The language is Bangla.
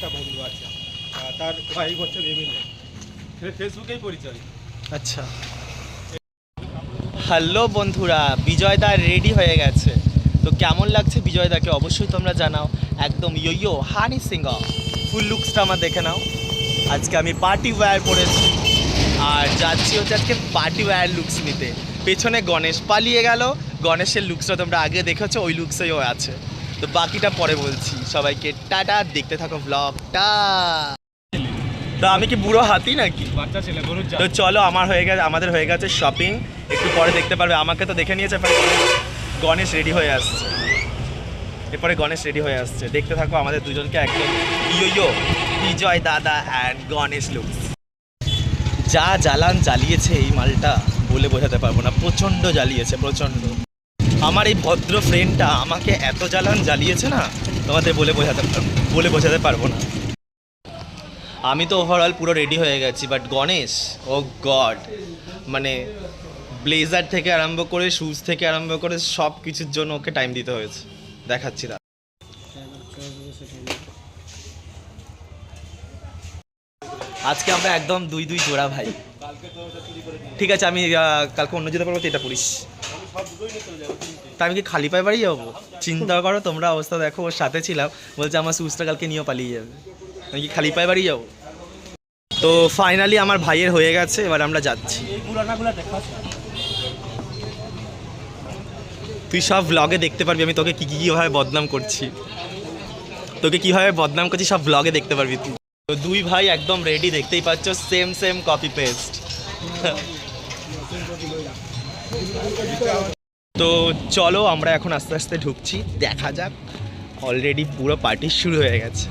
একটা বন্ধু আছে। তার ওয়াইফ হচ্ছে রেমিন ফেসবুকেই পরিচয়। আচ্ছা। হ্যালো বন্ধুরা বিজয়দা রেডি হয়ে গেছে। তো কেমন লাগছে বিজয়দাকে অবশ্যই তোমরা জানাও। একদম ইয়ো হানি সিং ফুল লুকসটা আমার দেখে নাও। আজকে আমি পার্টি ওয়্যার পরেছি। আর যাচ্ছি হচ্ছে আজকে পার্টি ওয়্যার লুকস নিতে। পেছনে গণেশ পালিয়ে গেল। গণেশের লুকসটা তোমরা আগে দেখেছ, ওই লুকসেও আছে। তো বাকিটা পরে বলছি। সবাইকে টাটা দেখতে থাকো ব্লগটা তো আমি কি বুড়ো হাতি নাকি? বাচ্চা ছেলে তো চলো আমার হয়ে গেছে আমাদের হয়ে গেছে শপিং একটু পরে দেখতে পারবে আমাকে তো দেখে নিয়েছে গণেশ রেডি হয়ে আসছে। এরপরে গণেশ রেডি হয়ে আসছে। দেখতে থাকো আমাদের দুজনকে একদম ইয়ো ইয়ো বিজয় দাদা অ্যান্ড গণেশ লুকস যা জ্বালান জ্বালিয়েছে এই মালটা বলে বোঝাতে পারব না। প্রচণ্ড জ্বালিয়েছে প্রচণ্ড। আমার এই ভদ্র ফ্রেন্ডটা আমাকে এত জ্বালান জ্বালিয়েছে না? তোমাদের বলে বোঝাতে বলে বোঝাতে পারব না। আমি তো ওভারঅল পুরো রেডি হয়ে গেছি বাট গণেশ ও গড মানে ব্লেজার থেকে আরম্ভ করে শুজ থেকে আরম্ভ করে সব কিছুর জন্য ওকে টাইম দিতে হয়েছে। দেখাচ্ছি দা আজকে আমরা একদম দুই দুই জোড়া ভাই। ঠিক আছে, আমি কালকে অন্য যেতে পারব তো এটা পড়িস তা আমি কি খালি পায়ে বাড়ি যাব? চিন্তা করো, তোমরা অবস্থা দেখো, ওর সাথে ছিলাম। বলছে আমার শুজটা কালকে নিয়েও পালিয়ে যাবে। আমি কি খালি পায়ে বাড়ি যাব? তো ফাইনালি আমার ভাইয়ের হয়ে গেছে, এবার আমরা যাচ্ছি। তুই সব ব্লগে দেখতে পারবি, আমি তোকে কী, কি, কীভাবে বদনাম করছি। তোকে কীভাবে বদনাম করছি, সব ব্লগে দেখতে পারবি তুই। তো দুই ভাই একদম রেডি দেখতেই পাচ্ছ সেম সেম কপি পেস্ট তো চলো আমরা এখন আস্তে আস্তে ঢুকছি, দেখা যাক। অলরেডি পুরো পার্টি শুরু হয়ে গেছে।